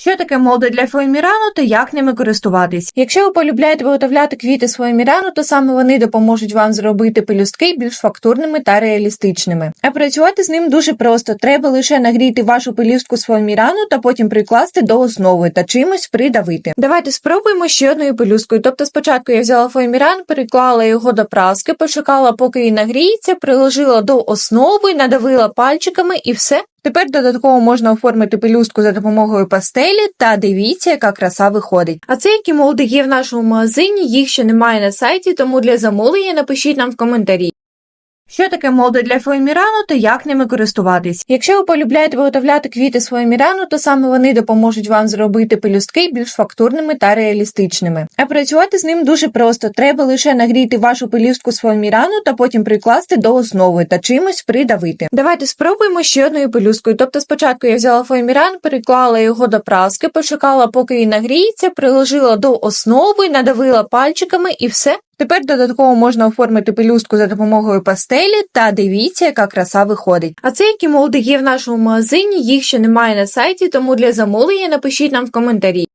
Що таке молди для фоємірану та як ними користуватись? Якщо ви полюбляєте виготовляти квіти з фоємірану, то саме вони допоможуть вам зробити пелюстки більш фактурними та реалістичними. А працювати з ним дуже просто. Треба лише нагріти вашу пелюстку з фоємірану та потім прикласти до основи та чимось придавити. Давайте спробуємо ще одною пелюсткою. Тобто спочатку я взяла фоєміран, переклала його до праски, почекала, поки він нагріється, приложила до основи, надавила пальчиками і все. Тепер додатково можна оформити пелюстку за допомогою пастелі та дивіться, яка краса виходить. А це які молди є в нашому магазині, їх ще немає на сайті, тому для замовлення напишіть нам в коментарі. Що таке молди для фоємірану та як ними користуватись? Якщо ви полюбляєте виготовляти квіти з фоємірану, то саме вони допоможуть вам зробити пелюстки більш фактурними та реалістичними. А працювати з ним дуже просто. Треба лише нагріти вашу пелюстку з фоємірану та потім прикласти до основи та чимось придавити. Давайте спробуємо ще одною пелюсткою. Тобто спочатку я взяла фоєміран, переклала його до праски, почекала, поки він нагріється, приложила до основи, надавила пальчиками і все. Тепер додатково можна оформити пелюстку за допомогою пастелі та дивіться, яка краса виходить. А це які молди є в нашому магазині, їх ще немає на сайті, тому для замовлення напишіть нам в коментарі.